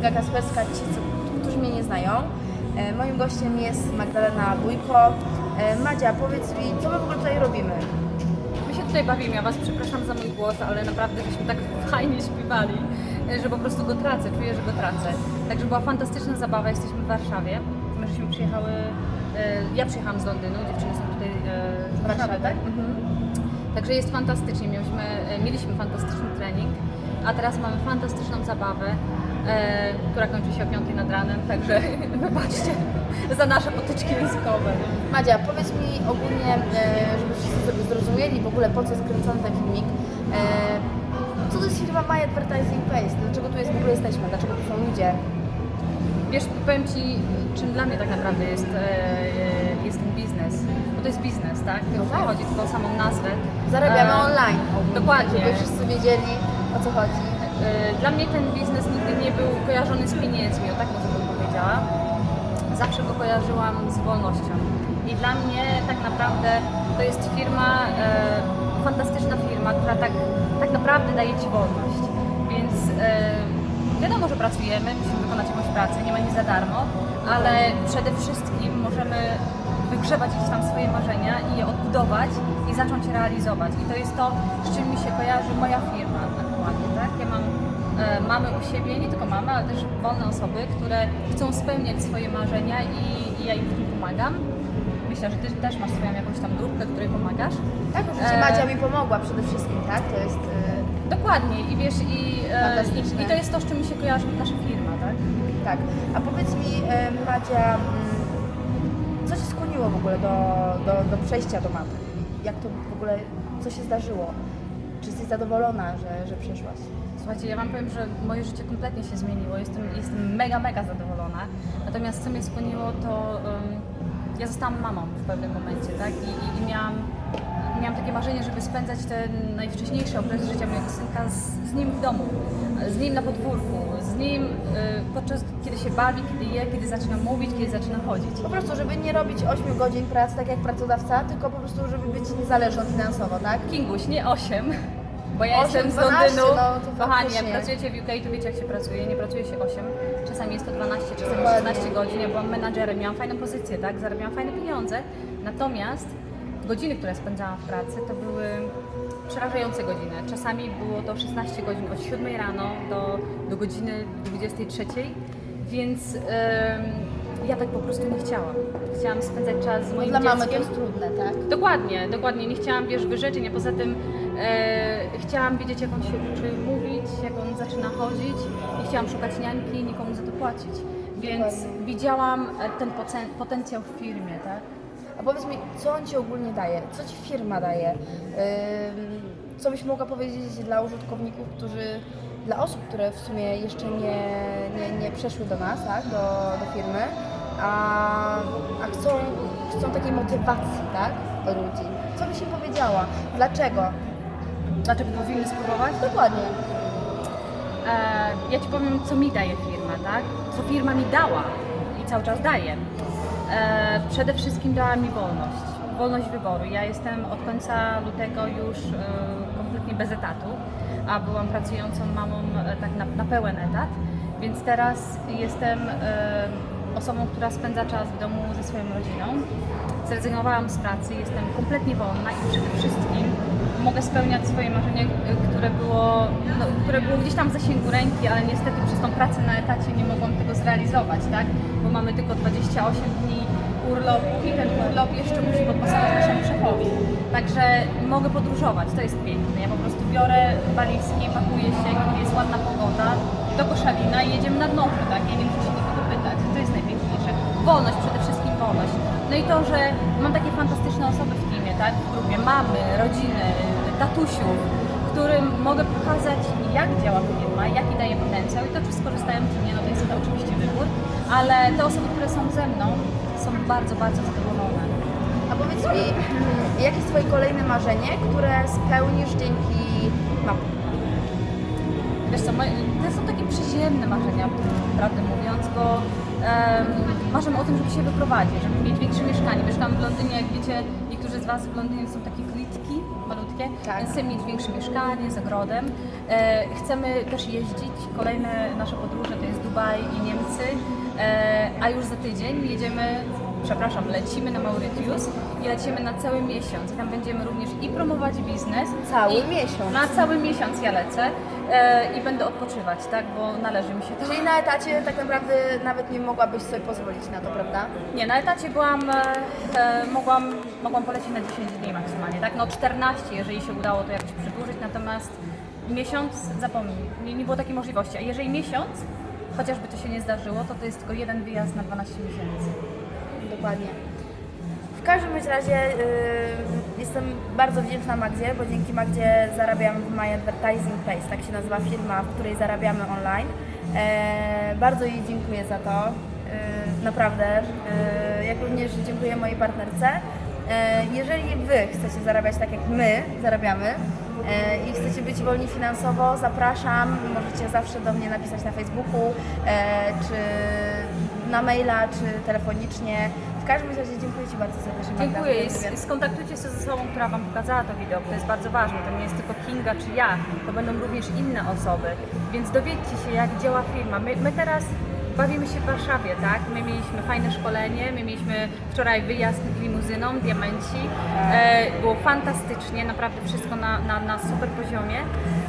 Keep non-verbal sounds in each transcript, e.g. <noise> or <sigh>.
Kinga Kasperska, ci, którzy mnie nie znają. E, Moim gościem jest Magdalena Bójko. E, Madzia, powiedz mi, co my w ogóle tutaj robimy? My się tutaj bawimy, ja Was przepraszam za mój głos, ale naprawdę żeśmy tak <laughs> fajnie śpiewali, że po prostu go tracę, czuję, że go tracę. Także była fantastyczna zabawa, jesteśmy w Warszawie. My żeśmy przyjechały, e, ja przyjechałam z Londynu, dziewczyny są tutaj e, z Warszawy, tak? Mhm. Także jest fantastycznie, mieliśmy, e, mieliśmy fantastyczny trening, a teraz mamy fantastyczną zabawę, e, która kończy się o 5 nad ranem, także <laughs> wybaczcie za nasze potyczki językowe. Madzia, powiedz mi ogólnie, e, żeby wszyscy sobie zrozumieli w ogóle po co jest kręcony ten filmik. E, Co to jest firma My Advertising Place? Dlaczego tu jest, w ogóle jesteśmy? Dlaczego tu są ludzie? Wiesz, powiem Ci, czym dla mnie tak naprawdę jest, e, e, jest ten biznes. Bo to jest biznes, tak? No To tak. chodzi tylko o samą nazwę. Zarabiamy E, online. Dokładnie. Żeby wszyscy wiedzieli o co chodzi. E, Dla mnie ten biznes nigdy nie był kojarzony z pieniędzmi, o tak może bym powiedziała. Zawsze go kojarzyłam z wolnością. I dla mnie tak naprawdę to jest firma, e, fantastyczna firma, która tak, tak naprawdę daje Ci wolność. Więc e, wiadomo, że pracujemy, musimy wykonać jakąś pracę, nie ma nic za darmo, ale przede wszystkim możemy wygrzebać gdzieś tam swoje marzenia i je odbudować i zacząć realizować. I to jest to, z czym mi się kojarzy moja firma aktualnie, tak? Ja mam e, mamy u siebie, nie tylko mamy, ale też wolne osoby, które chcą spełniać swoje marzenia i, i ja im w tym pomagam. Myślę, że Ty też masz swoją jakąś tam grupkę, której pomagasz. Tak, oczywiście E, Madzia mi pomogła przede wszystkim, tak? To jest... e, Dokładnie i wiesz, i, e, i to jest to, z czym mi się kojarzy nasza firma, tak? Tak. A powiedz mi, e, Madzia, mm, co Cię skłoniło w ogóle do, do, do przejścia do mapy? Jak to w ogóle, co się zdarzyło? Czy jesteś zadowolona, że, że przeszłaś? Słuchajcie, ja Wam powiem, że moje życie kompletnie się zmieniło. Jestem, jestem mega, mega zadowolona. Natomiast co mnie skłoniło, to ym, ja zostałam mamą w pewnym momencie, tak? I, i, i miałam, miałam takie marzenie, żeby spędzać ten najwcześniejszy okres życia mojego synka z, z nim w domu, z nim na podwórku, z nim y, podczas kiedy się bawi, kiedy je, kiedy zaczyna mówić, kiedy zaczyna chodzić. Po prostu, żeby nie robić 8 godzin pracy tak jak pracodawca, tylko po prostu, żeby być niezależną finansowo, tak? Kinguś, nie 8. Bo ja 8, jestem z 12, Londynu. no to Kochani, jak pracujecie w UK, to wiecie jak się pracuje. Nie pracuje się 8. Czasami jest to 12, czasami Dokładnie. 16 godzin. Ja byłam menadżerem, miałam fajną pozycję, tak? Zarabiałam fajne pieniądze. Natomiast godziny, które spędzałam w pracy, to były przerażające godziny. Czasami było to 16 godzin od 7 rano do, do godziny 23. Więc ym, ja tak po prostu nie chciałam. Chciałam spędzać czas z Bo moim dla dzieckiem. mamy to jest trudne, tak? Dokładnie, dokładnie. Nie chciałam, wiesz, wyrzeczeń, a poza tym e, chciałam wiedzieć, jak on się uczy mówić, jak on zaczyna chodzić. Nie chciałam szukać niańki i nikomu za to płacić. Więc Dokładnie. widziałam e, ten pocen- potencjał w firmie, tak? A powiedz mi, co on Ci ogólnie daje? Co Ci firma daje? Co byś mogła powiedzieć dla użytkowników, którzy, dla osób, które w sumie jeszcze nie, nie, nie przeszły do nas, tak, do, do firmy, a, a chcą, chcą takiej motywacji, tak, od ludzi. Co byś im powiedziała? Dlaczego? Dlaczego powinny spróbować? Dokładnie. E, ja Ci powiem, co mi daje firma, tak? Co firma mi dała i cały czas daje. E, przede wszystkim dała mi wolność. Wolność wyboru. Ja jestem od końca lutego już e, kompletnie bez etatu, a byłam pracującą mamą e, tak na, na pełen etat, więc teraz jestem osobą, która spędza czas w domu ze swoją rodziną. Zrezygnowałam z pracy, jestem kompletnie wolna i przede wszystkim mogę spełniać swoje marzenie, które było, no, które było gdzieś tam w zasięgu ręki, ale niestety przez tą pracę na etacie nie mogłam tego zrealizować, tak? Bo mamy tylko 28 dni urlopu i ten urlop jeszcze musi podpasować naszemu szefowi. Także mogę podróżować, to jest piękne. Ja po prostu biorę walizki, pakuję się, kiedy jest ładna pogoda, do Koszalina i jedziemy nad Morze, tak? Ja nie muszę się nikogo pytać, to jest najpiękniejsze. Wolność, przede wszystkim wolność. No i to, że mam takie fantastyczne osoby w tak? W grupie mamy, rodziny, tatusiów, którym mogę pokazać, jak działa firma, jaki daje potencjał i to, czy skorzystają, czy nie, no to jest to oczywiście wybór, ale te osoby, które są ze mną, są bardzo, bardzo zadowolone. A powiedz mi, jakie jest Twoje kolejne marzenie, które spełnisz dzięki mapie? Wiesz co, to są takie przyziemne marzenia, prawdę mówiąc, bo em, marzymy o tym, żeby się wyprowadzić, żeby mieć większe mieszkanie. Mieszkam w Londynie, jak wiecie, Was w Londynie są takie klitki, malutkie, Tak. więc chcemy mieć większe mieszkanie z ogrodem. E, chcemy też jeździć. Kolejne nasze podróże to jest Dubaj i Niemcy, e, a już za tydzień jedziemy, przepraszam, lecimy na Mauritius i lecimy na cały miesiąc. Tam będziemy również i promować biznes. Cały i miesiąc. Na cały miesiąc ja lecę e, i będę odpoczywać, tak, bo należy mi się to. Czyli na etacie tak naprawdę nawet nie mogłabyś sobie pozwolić na to, prawda? Nie, na etacie byłam, e, e, mogłam, mogłam polecieć na 10 dni maksymalnie, tak? No 14, jeżeli się udało to jakoś przedłużyć, natomiast miesiąc, zapomnij, nie, nie było takiej możliwości. A jeżeli miesiąc, chociażby to się nie zdarzyło, to to jest tylko jeden wyjazd na 12 miesięcy. Dokładnie. W każdym razie y, jestem bardzo wdzięczna Magdzie, bo dzięki Magdzie zarabiam w My Advertising Place, tak się nazywa firma, w której zarabiamy online. E, bardzo jej dziękuję za to, y, naprawdę. Y, jak również dziękuję mojej partnerce. E, jeżeli Wy chcecie zarabiać tak jak my zarabiamy e, i chcecie być wolni finansowo, zapraszam. Możecie zawsze do mnie napisać na Facebooku e, czy na maila, czy telefonicznie. W każdym razie dziękuję Ci bardzo Dziękuję za i ten wywiad. s- skontaktujcie się ze sobą, która Wam pokazała to wideo, to jest bardzo ważne. To nie jest tylko Kinga czy ja, to będą również inne osoby, więc dowiedzcie się jak działa firma. My, my teraz bawimy się w Warszawie, tak? My mieliśmy fajne szkolenie, my mieliśmy wczoraj wyjazd limuzyną, diamenci. E, było fantastycznie, naprawdę wszystko na, na, na super poziomie.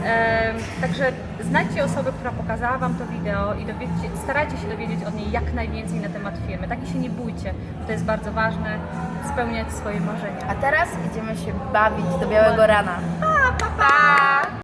E, także znajdźcie osobę, która pokazała Wam to wideo i dowiedzcie, starajcie się dowiedzieć od niej jak najwięcej na temat firmy. Tak i się nie bójcie, bo to jest bardzo ważne, spełniać swoje marzenia. A teraz idziemy się bawić do białego rana. Pa, pa, pa!